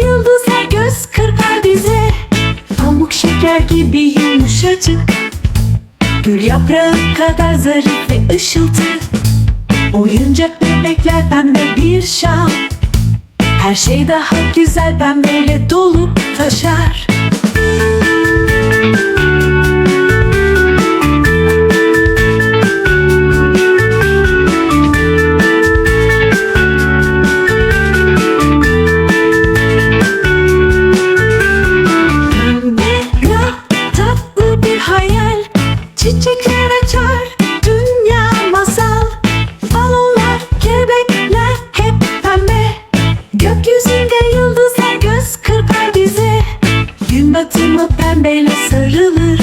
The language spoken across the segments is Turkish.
yıldız her göz kırpar bize. Pamuk şeker gibi yumuşacık. Gül yaprağı kadar zarif ve ışıltı. Oyuncak bebekler pembe bir şam Her şey daha güzel pembeyle dolu. Çiçekler açar dünya masal. Balonlar, kelebekler hep pembe. Gökyüzünde yıldızlar göz kırpar bize. Gün batımı pembeyle sarılır.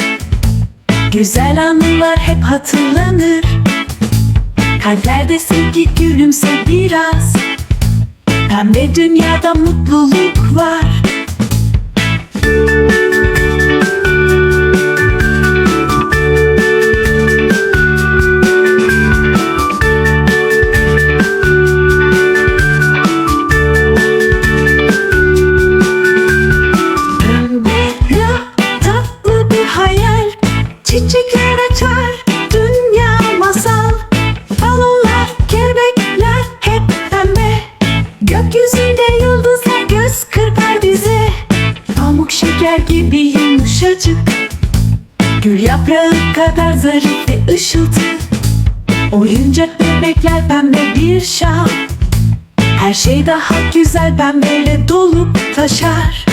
Güzel anılar hep hatırlanır. Kalplerde sevgi gülümse biraz. Pembe dünyada mutluluk var Çiçekler açar dünya masal. Balonlar, kelebekler hep pembe. Gökyüzünde yıldızlar göz kırpar bize. Pamuk şeker gibi yumuşacık. Gül yaprağı kadar zarif ve ışıltı. Oyuncak bebekler pembe bir şal Her şey daha güzel pembeyle dolup taşar